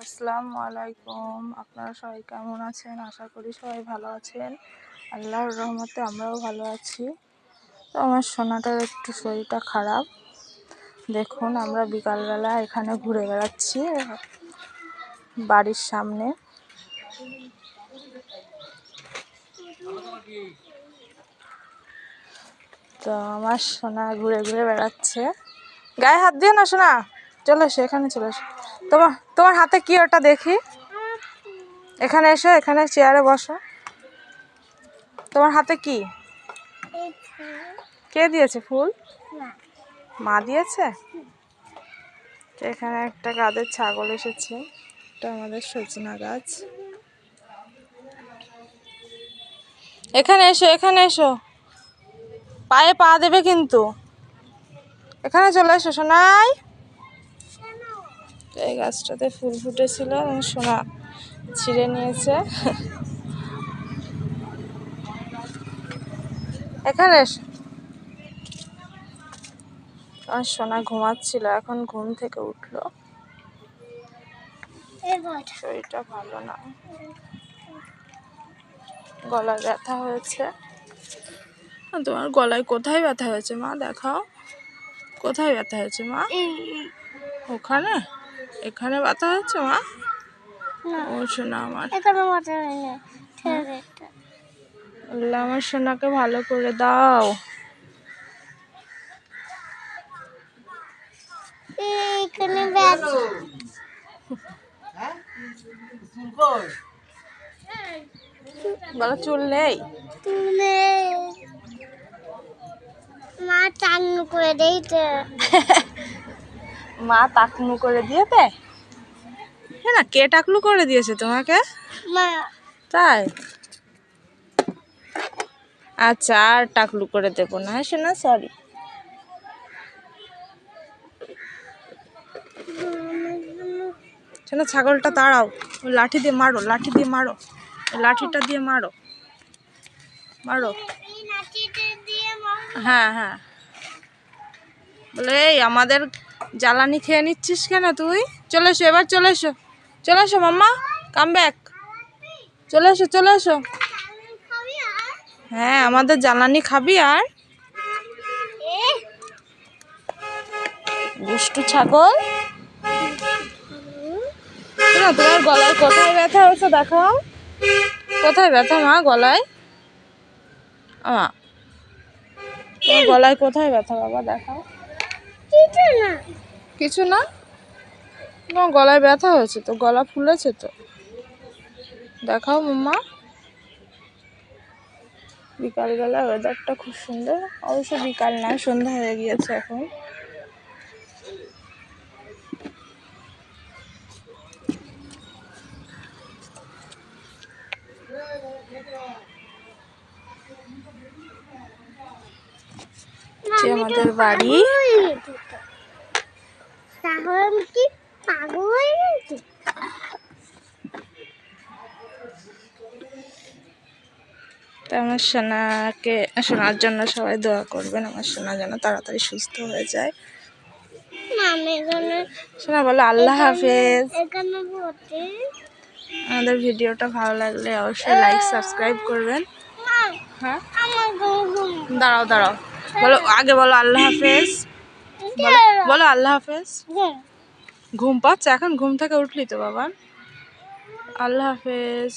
আসসালামু আলাইকুম। আপনারা সবাই কেমন আছেন? আশা করি সবাই ভালো আছেন। আল্লাহর রহমতে আমরাও ভালো আছি। তো আমার সোনাটার একটু শরীরটা খারাপ। দেখুন, আমরা বিকালবেলা এখানে ঘুরে বেড়াচ্ছি বাড়ির সামনে। তো আমার সোনা ঘুরে ঘুরে বেড়াচ্ছে। গায়ে হাত দিও না সোনা। চলে এসো, এখানে চলে এসো। তোমার তোমার হাতে কি ওটা দেখি? এখানে এসো এখানে চেয়ারে বসো। তোমার হাতে কি? কে দিয়েছে? ফুল? মা। দিয়েছে? তো এখানে একটা গাদের ছাগল এসেছে। এটা আমাদের সজনা গাছ। এখানে এসো এখানে এসো। পায়ে পা দেবে কিন্তু। এখানে চলে এসো সোনাই। তো এই গাছটাতে ফুল ফুটেছিল এবং সোনা ছিঁড়ে নিয়েছে। এখানে আর সোনা ঘুমাচ্ছিল এখন ঘুম থেকে উঠল। শরীরটা ভালো না। গলা ব্যথা হয়েছে। তোমার গলায় কোথায় ব্যথা হয়েছে মা? দেখাও। কোথায় ব্যথা হয়েছে মা? ওখানে? এখানে ব্যথা হচ্ছে মা? ও সোনা আমার। আল্লাহ আমার সোনাকে ভালো করে দাও। এখানে ব্যথা বলো চুল নেই? মা চান্নু করে দিয়েছে। মা টাকলু করে দিয়েছে? হ্যাঁ না কে টাকলু করে দিয়েছে তোমাকে? মা। তাই? আচ্ছা আর টাকলু করে দেবো না হ্যাঁ শোনা সরি শোনা ছাগলটা তাড়াও ওই লাঠি দিয়ে মারো লাঠি দিয়ে মারো। লাঠিটা দিয়ে মারো। মারো। হ্যাঁ হ্যাঁ। বলে এই আমাদের জ্বালানি খেয়ে নিচ্ছিস কেন তুই? চলে এসো, এবার চলে এসো। চলে এসো, মাম্মা। কাম ব্যাক চলে এসো চলে এসো। হ্যাঁ আমাদের জ্বালানি খাবি আর? দুষ্টু ছাগল? তোমার গলায় কোথায় ব্যথা হয়েছে দেখাও। কোথায় ব্যথা, মা, গলায়? আমা, তোমার গলায় কোথায় ব্যথা, বাবা, দেখাও। কিছু না। কিছু না? তোমার গলায় ব্যথা হয়েছে তো, গলা ফুলেছে তো। দেখাও মাম্মা। বিকালবেলা ওয়েদারটা খুব সুন্দর। অবশ্য বিকাল না, সন্ধ্যা হয়ে গিয়েছে এখন। যে আমাদের বাড়ি। কি? পাগল তো আমার সোনাকে সোনার জন্য সবাই দোয়া করবেন আমার সোনা যেন তাড়াতাড়ি সুস্থ হয়ে যায়। সোনা বলো আল্লাহ হাফেজ। আমাদের ভিডিওটা ভালো লাগলে অবশ্যই লাইক সাবস্ক্রাইব করবেন। হ্যাঁ? দাঁড়াও দাঁড়াও। বলো আগে বলো আল্লাহ হাফেজ। বলো- আল্লাহ হাফেজ। ঘুম পাচ্ছে এখন ঘুম থেকে উঠলি তো বাবা। আল্লাহ হাফেজ।